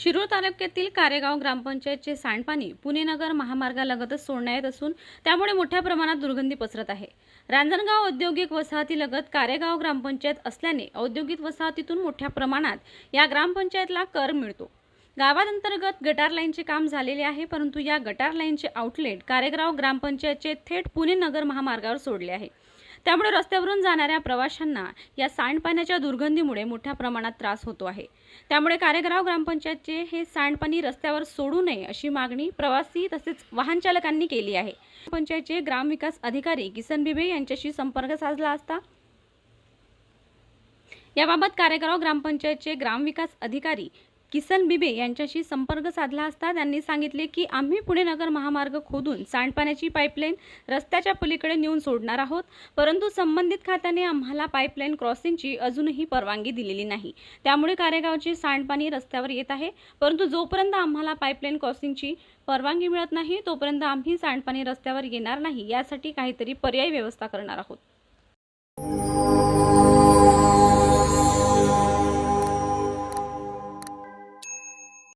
शिरूर तालुक्यातील कारेगाव ग्रामपंचायतचे सांडपाणी पुणे नगर महामार्गालगतच सोडण्यात येत असून त्यामुळे मोठ्या प्रमाणात दुर्गंधी पसरत आहे. रांजणगाव औद्योगिक वसाहतीलगत कारेगाव ग्रामपंचायत असल्याने औद्योगिक वसाहतीतून मोठ्या प्रमाणात या ग्रामपंचायतला कर मिळतो. गावांतर्गत गटार लाईनचे काम झालेले आहे परंतु या गटार लाईनचे आउटलेट कारेगाव ग्रामपंचायतचे थेट पुणे नगर महामार्गावर सोडले आहे. त्यामुळे रस्त्यावरून जाणाऱ्या प्रवाशांना या सांडपाण्याच्या दुर्गंधीमुळे मोठ्या प्रमाणात त्रास होतो आहे. त्यामुळे कारेगाव ग्रामपंचायतचे हे सांडपाणी रस्त्यावर सोडू नये अशी मागणी प्रवासी तसेच वाहन चालकांनी केली आहे. पंचायतचे ग्रामविकास अधिकारी किसन बिबे यांच्याशी संपर्क साधला असता. याबाबत कारेगाव ग्रामपंचायतचे ग्रामविकास अधिकारी किसन बिबे यांच्याशी संपर्क साधला असता त्यांनी सांगितले की आम्ही पुणे नगर महामार्ग खोदून सांडपाण्याची पाईपलाईन रस्त्याच्या पलीकडे नेऊन सोडणार आहोत परंतु संबंधित खात्याने आम्हाला पाईपलाईन क्रॉसिंगची अजूनही परवानगी दिलेली नाही. त्यामुळे कारेगावचे सांडपाणी रस्त्यावर येत आहे परंतु जोपर्यंत आम्हाला पाईपलाईन क्रॉसिंगची परवानगी मिळत नाही तोपर्यंत आम्ही सांडपाणी रस्त्यावर येणार नाही यासाठी काहीतरी पर्यायी व्यवस्था करणार आहोत.